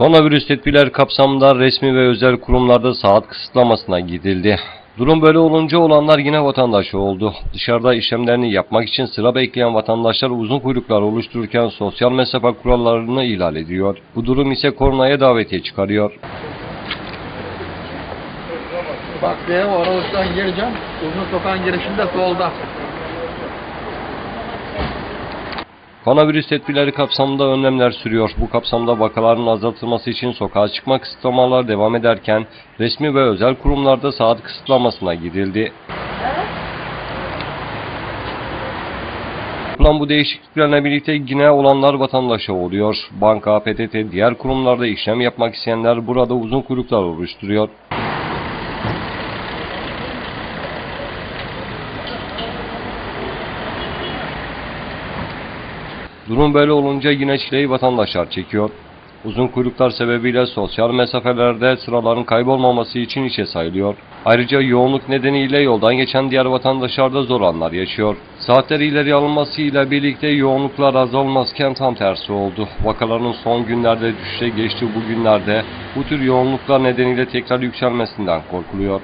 Koronavirüs tedbirler kapsamında resmi ve özel kurumlarda saat kısıtlamasına gidildi. Durum böyle olunca olanlar yine vatandaş oldu. Dışarıda işlemlerini yapmak için sıra bekleyen vatandaşlar uzun kuyruklar oluştururken sosyal mesafe kurallarını ihlal ediyor. Bu durum ise koronaya davetiye çıkarıyor. Bak diye o aralıktan gireceğim. Uzun sokağın girişinde solda. Koronavirüs tedbirleri kapsamında önlemler sürüyor. Bu kapsamda vakaların azaltılması için sokağa çıkma kısıtlamalar devam ederken resmi ve özel kurumlarda saat kısıtlamasına gidildi. Yapılan bu değişikliklerle birlikte yine olanlar vatandaşa oluyor. Banka, PTT, diğer kurumlarda işlem yapmak isteyenler burada uzun kuyruklar oluşturuyor. Durum böyle olunca yine çileyi vatandaşlar çekiyor. Uzun kuyruklar sebebiyle sosyal mesafelerde sıraların kaybolmaması için işe sayılıyor. Ayrıca yoğunluk nedeniyle yoldan geçen diğer vatandaşlar da zor anlar yaşıyor. Saatler ileri alınmasıyla birlikte yoğunluklar azalmazken tam tersi oldu. Vakaların son günlerde düşüşe geçtiği bu günlerde bu tür yoğunluklar nedeniyle tekrar yükselmesinden korkuluyor.